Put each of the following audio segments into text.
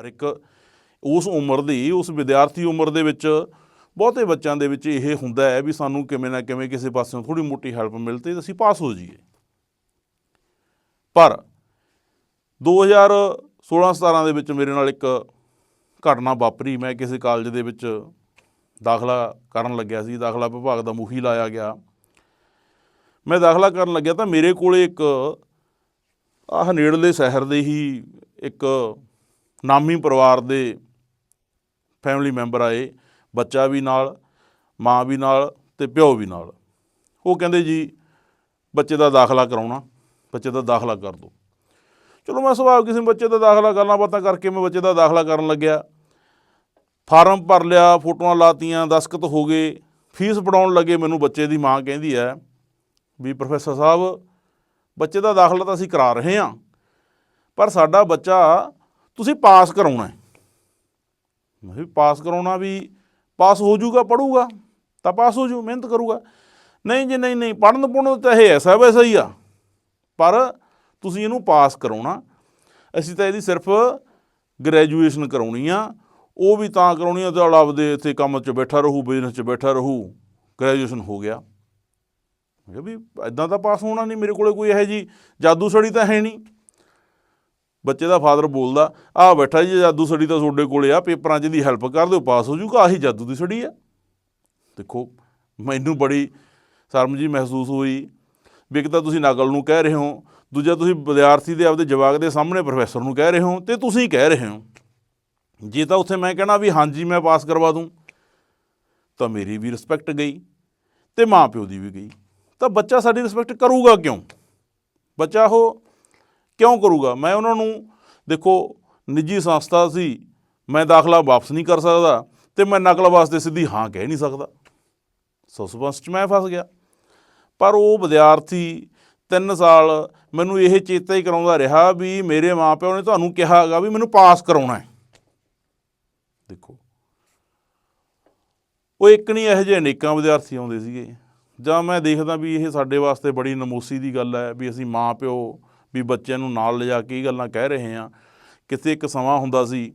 ਹਰ ਇੱਕ ਉਸ ਉਮਰ ਦੀ, ਉਸ ਵਿਦਿਆਰਥੀ ਉਮਰ ਦੇ ਵਿੱਚ ਬਹੁਤੇ ਬੱਚਿਆਂ ਦੇ ਵਿੱਚ ਇਹ ਹੁੰਦਾ ਹੈ ਵੀ ਸਾਨੂੰ ਕਿਵੇਂ ਨਾ ਕਿਵੇਂ ਕਿਸੇ ਪਾਸਿਓਂ ਥੋੜੀ ਮੋਟੀ ਹੈਲਪ ਮਿਲ ਤੇ ਅਸੀਂ ਪਾਸ ਹੋ ਜਾਈਏ। ਪਰ 2016-17 ਦੇ ਵਿੱਚ ਮੇਰੇ ਨਾਲ ਇੱਕ ਘਟਨਾ ਵਾਪਰੀ। ਮੈਂ ਕਿਸੇ ਕਾਲਜ ਦੇ ਵਿੱਚ ਦਾਖਲਾ ਕਰਨ ਲੱਗਿਆ ਸੀ। ਦਾਖਲਾ ਵਿਭਾਗ ਦਾ ਮੁਖੀ ਲਾਇਆ ਗਿਆ। ਮੈਂ ਦਾਖਲਾ ਕਰਨ ਲੱਗਿਆ ਤਾਂ ਮੇਰੇ ਕੋਲੇ ਇੱਕ ਆਹ ਨੇੜਲੇ ਸ਼ਹਿਰ ਦੇ ਹੀ ਇੱਕ ਨਾਮੀ ਪਰਿਵਾਰ ਦੇ ਫੈਮਿਲੀ ਮੈਂਬਰ ਆਏ, ਬੱਚਾ ਵੀ ਨਾਲ, ਮਾਂ ਵੀ ਨਾਲ ਤੇ ਪਿਓ ਵੀ ਨਾਲ। ਉਹ ਕਹਿੰਦੇ ਜੀ, ਬੱਚੇ ਦਾ ਦਾਖਲਾ ਕਰਾਉਣਾ, ਬੱਚੇ ਦਾ ਦਾਖਲਾ ਕਰ ਦਿਓ। ਚਲੋ ਮੈਂ ਸੁਭਾਅ ਕਿਸੇ ਬੱਚੇ ਦਾ ਦਾਖਲਾ ਕਰਨਾ ਬਾਤਾਂ ਕਰਕੇ ਮੈਂ ਬੱਚੇ ਦਾ ਦਾਖਲਾ ਕਰਨ ਲੱਗਿਆ। ਫਾਰਮ ਭਰ ਲਿਆ, ਫੋਟੋਆਂ ਲਾਤੀਆਂ ਦਸਖਤ ਹੋ ਗਏ। ਫੀਸ ਪੜਾਉਣ ਲੱਗੇ ਮੈਨੂੰ ਬੱਚੇ ਦੀ ਮਾਂ ਕਹਿੰਦੀ ਹੈ ਵੀ ਪ੍ਰੋਫੈਸਰ ਸਾਹਿਬ, ਬੱਚੇ ਦਾ ਦਾਖਲਾ ਤਾਂ ਅਸੀਂ ਕਰਾ ਰਹੇ ਹਾਂ, ਪਰ ਸਾਡਾ ਬੱਚਾ ਤੁਸੀਂ ਪਾਸ ਕਰਾਉਣਾ ਹੈ। ਮੈਂ ਵੀ ਪਾਸ ਕਰਾਉਣਾ ਵੀ ਪਾਸ ਹੋ ਜਾਊਗਾ ਪੜੂਗਾ ਤਾਂ ਪਾਸ ਹੋ ਜੂ ਮਿਹਨਤ ਕਰੂਗਾ। ਨਹੀਂ ਜੀ, ਨਹੀਂ ਨਹੀਂ ਪੜਨ ਪੁੜਨ ਤਾਂ ਇਹ ਐਸਾ ਵੈਸਾ ਹੀ ਆ। ਪਰ ਤੁਸੀਂ ਇਹਨੂੰ ਪਾਸ ਕਰਾਉਣਾ, ਅਸੀਂ ਤਾਂ ਇਹਦੀ ਸਿਰਫ ਗ੍ਰੈਜੂਏਸ਼ਨ ਕਰਾਉਣੀ ਆ। ਉਹ ਵੀ ਤਾਂ ਕਰਾਉਣੀ ਆ ਤਾਂ ਆਪਦੇ ਇੱਥੇ ਕੰਮ 'ਚ ਬੈਠਾ ਰਹੂ ਬਿਜ਼ਨਸ 'ਚ ਬੈਠਾ ਰਹੂ, ਗ੍ਰੈਜੂਏਸ਼ਨ ਹੋ ਗਿਆ। ਮੈਂ ਕਿਹਾ ਵੀ ਇਦਾਂ ਤਾਂ ਪਾਸ ਹੋਣਾ ਨਹੀਂ, ਮੇਰੇ ਕੋਲੇ ਕੋਈ ਇਹੋ ਜੀ ਜਾਦੂ ਸੜੀ ਤਾਂ ਹੈ ਨਹੀਂ। ਬੱਚੇ ਦਾ ਫਾਦਰ ਬੋਲਦਾ ਆ ਬੈਠਾ ਜੀ ਜਾਦੂ ਸੜੀ ਤਾਂ ਤੁਹਾਡੇ ਕੋਲੇ ਆ, ਪੇਪਰਾਂ 'ਚ ਦੀ ਹੈਲਪ ਕਰ ਦਿਓ ਪਾਸ ਹੋ ਜੂਗਾ, ਆਹੀ ਜਾਦੂ ਦੀ ਸੜੀ ਆ। ਦੇਖੋ, ਮੈਨੂੰ ਬੜੀ ਸ਼ਰਮ ਜੀ ਮਹਿਸੂਸ ਹੋਈ। ਵੀ ਇੱਕ ਤਾਂ ਤੁਸੀਂ ਨਕਲ ਨੂੰ ਕਹਿ ਰਹੇ ਹੋ, ਦੂਜਾ ਤੁਸੀਂ ਵਿਦਿਆਰਥੀ ਦੇ ਆਪਦੇ ਜਵਾਕ ਦੇ ਸਾਹਮਣੇ ਪ੍ਰੋਫੈਸਰ ਨੂੰ ਕਹਿ ਰਹੇ ਹੋ, ਤੇ ਤੁਸੀਂ ਕਹਿ ਰਹੇ ਹੋ। ਜੇ ਤਾਂ ਉੱਥੇ ਮੈਂ ਕਹਿਣਾ ਵੀ ਹਾਂਜੀ, ਮੈਂ ਪਾਸ ਕਰਵਾ ਦੂੰ, ਤਾਂ ਮੇਰੀ ਵੀ ਰਿਸਪੈਕਟ ਗਈ, ਤੇ ਮਾਂ ਪਿਓ ਦੀ ਵੀ ਗਈ। ਤਾਂ ਬੱਚਾ ਸਾਡੀ ਰਿਸਪੈਕਟ ਕਰੂਗਾ ਕਿਉਂ? ਬੱਚਾ ਉਹ ਕਿਉਂ ਕਰੂਗਾ? ਮੈਂ ਉਹਨਾਂ ਨੂੰ, ਦੇਖੋ, ਨਿੱਜੀ ਸੰਸਥਾ ਸੀ, ਮੈਂ ਦਾਖਲਾ ਵਾਪਸ ਨਹੀਂ ਕਰ ਸਕਦਾ ਤੇ ਮੈਂ ਨਕਲ ਵਾਸਤੇ ਸਿੱਧੀ ਹਾਂ ਕਹਿ ਨਹੀਂ ਸਕਦਾ। ਸਸਪੈਂਸ 'ਚ ਮੈਂ ਫਸ ਗਿਆ। ਪਰ ਉਹ ਵਿਦਿਆਰਥੀ 3 ਸਾਲ ਮੈਨੂੰ ਇਹ ਚੇਤਾ ਹੀ ਕਰਾਉਂਦਾ ਰਿਹਾ ਵੀ ਮੇਰੇ ਮਾਪਿਓ ਨੇ ਤੁਹਾਨੂੰ ਕਿਹਾ ਹੈਗਾ ਵੀ ਮੈਨੂੰ ਪਾਸ ਕਰਾਉਣਾ ਹੈ। ਦੇਖੋ, ਉਹ ਇੱਕ ਨਹੀਂ, ਇਹੋ ਜਿਹੇ ਅਨੇਕਾਂ ਵਿਦਿਆਰਥੀ ਆਉਂਦੇ ਸੀਗੇ। ਜਾਂ ਮੈਂ ਦੇਖਦਾ ਵੀ ਇਹ ਸਾਡੇ ਵਾਸਤੇ ਬੜੀ ਨਮੋਸੀ ਦੀ ਗੱਲ ਹੈ ਵੀ ਅਸੀਂ ਮਾਂ ਪਿਓ ਵੀ ਬੱਚਿਆਂ ਨੂੰ ਨਾਲ ਲਿਜਾ ਕੇ ਇਹ ਗੱਲਾਂ ਕਹਿ ਰਹੇ ਹਾਂ। ਕਿਤੇ ਇੱਕ ਸਮਾਂ ਹੁੰਦਾ ਸੀ,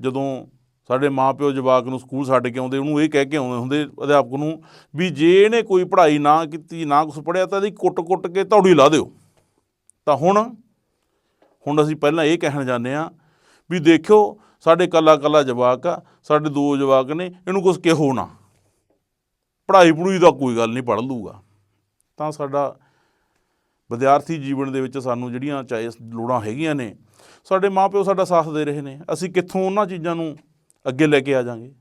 ਜਦੋਂ ਸਾਡੇ ਮਾਪਿਓ ਜਵਾਕ ਨੂੰ ਸਕੂਲ ਛੱਡ ਕੇ ਆਉਂਦੇ, ਉਹਨੂੰ ਇਹ ਕਹਿ ਕੇ ਆਉਂਦੇ ਹੁੰਦੇ ਅਧਿਆਪਕ ਨੂੰ ਵੀ ਜੇ ਇਹਨੇ ਕੋਈ ਪੜ੍ਹਾਈ ਨਾ ਕੀਤੀ, ਨਾ ਕੁਛ ਪੜ੍ਹਿਆ, ਤਾਂ ਇਹਦੀ ਕੁੱਟ-ਕੁੱਟ ਕੇ ਤੌੜੀ ਲਾ ਦਿਓ। ਤਾਂ ਹੁਣ ਹੁਣ ਅਸੀਂ ਪਹਿਲਾਂ ਇਹ ਕਹਿਣ ਜਾਂਦੇ ਆ ਵੀ ਦੇਖਿਓ, ਸਾਡੇ ਕੱਲਾ ਕੱਲਾ ਜਵਾਕ ਆ, ਸਾਡੇ ਦੋ ਜਵਾਕ ਨੇ, ਇਹਨੂੰ ਕੁਝ ਕਿਹੋ ਨਾ। ਪੜ੍ਹਾਈ ਪੜੂਈ ਦਾ ਕੋਈ ਗੱਲ ਨਹੀਂ, ਪੜ੍ਹ ਲੂਗਾ ਤਾਂ ਸਾਡਾ ਵਿਦਿਆਰਥੀ ਜੀਵਨ ਦੇ ਵਿੱਚ ਸਾਨੂੰ ਜਿਹੜੀਆਂ ਚਾਹੇ ਲੋੜਾਂ ਹੈਗੀਆਂ ਨੇ, ਸਾਡੇ ਮਾਪਿਓ ਸਾਡਾ ਸਾਥ ਦੇ ਰਹੇ ਨੇ, ਅਸੀਂ ਕਿੱਥੋਂ ਉਹਨਾਂ ਚੀਜ਼ਾਂ ਨੂੰ ਅੱਗੇ ਲੈ ਕੇ ਆ ਜਾਾਂਗੇ?